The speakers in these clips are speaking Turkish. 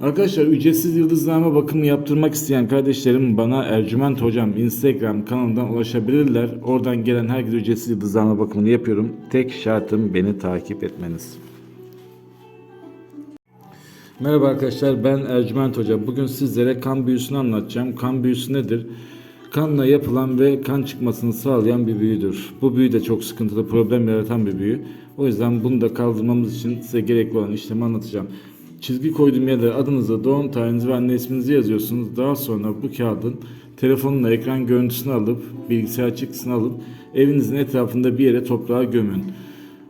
Arkadaşlar ücretsiz yıldızlama bakımı yaptırmak isteyen kardeşlerim bana Ercüment Hocam Instagram kanalından ulaşabilirler. Oradan gelen herkese ücretsiz yıldızlama bakımını yapıyorum. Tek şartım beni takip etmeniz. Merhaba arkadaşlar ben Ercüment Hoca. Bugün sizlere kan büyüsünü anlatacağım. Kan büyüsü nedir? Kanla yapılan ve kan çıkmasını sağlayan bir büyüdür. Bu büyü de çok sıkıntılı, problem yaratan bir büyü. O yüzden bunu da kaldırmamız için size gerekli olan işlemi anlatacağım. Çizgi koyduğum yere adınızı, doğum tarihinizi ve anne isminizi yazıyorsunuz. Daha sonra bu kağıdın telefonla ekran görüntüsünü alıp, bilgisayar çıktısını alıp evinizin etrafında bir yere toprağa gömün.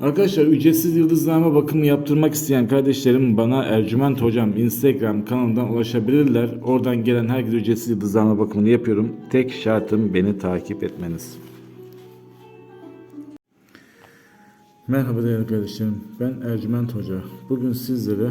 Arkadaşlar ücretsiz yıldızlama bakımı yaptırmak isteyen kardeşlerim bana Ercüment Hocam Instagram kanalından ulaşabilirler. Oradan gelen herkese ücretsiz yıldızlama bakımını yapıyorum. Tek şartım beni takip etmeniz. Merhaba değerli kardeşlerim. Ben Ercüment Hoca. Bugün sizlere